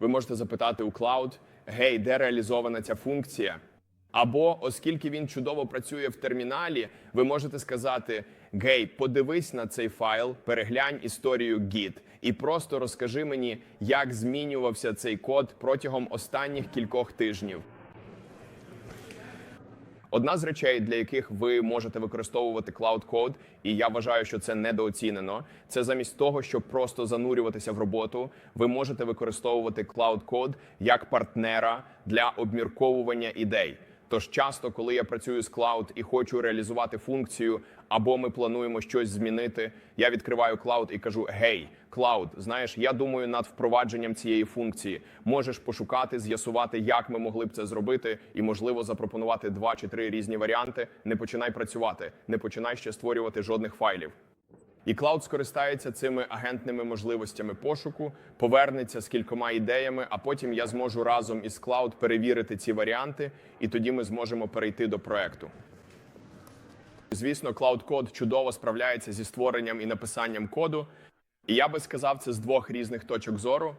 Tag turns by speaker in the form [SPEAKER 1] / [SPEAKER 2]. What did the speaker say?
[SPEAKER 1] Ви можете запитати у клауд, гей, де реалізована ця функція? Або, оскільки він чудово працює в терміналі, ви можете сказати: Гей, подивись на цей файл, переглянь історію Git і просто розкажи мені, як змінювався цей код протягом останніх кількох тижнів. Одна з речей, для яких ви можете використовувати Cloud Code, і я вважаю, що це недооцінено. Це замість того, щоб просто занурюватися в роботу, ви можете використовувати Cloud Code як партнера для обмірковування ідей. Тож часто, коли я працюю з Cloud і хочу реалізувати функцію, або ми плануємо щось змінити, я відкриваю Cloud і кажу: Гей, Cloud, знаєш, я думаю над впровадженням цієї функції. Можеш пошукати, з'ясувати, як ми могли б це зробити, і можливо запропонувати два чи три різні варіанти. Не починай працювати, не починай ще створювати жодних файлів. І Клауд скористається цими агентними можливостями пошуку, повернеться з кількома ідеями, а потім я зможу разом із Клауд перевірити ці варіанти, і тоді ми зможемо перейти до проекту. Звісно, Cloud Code чудово справляється зі створенням і написанням коду. І я би сказав це з двох різних точок зору.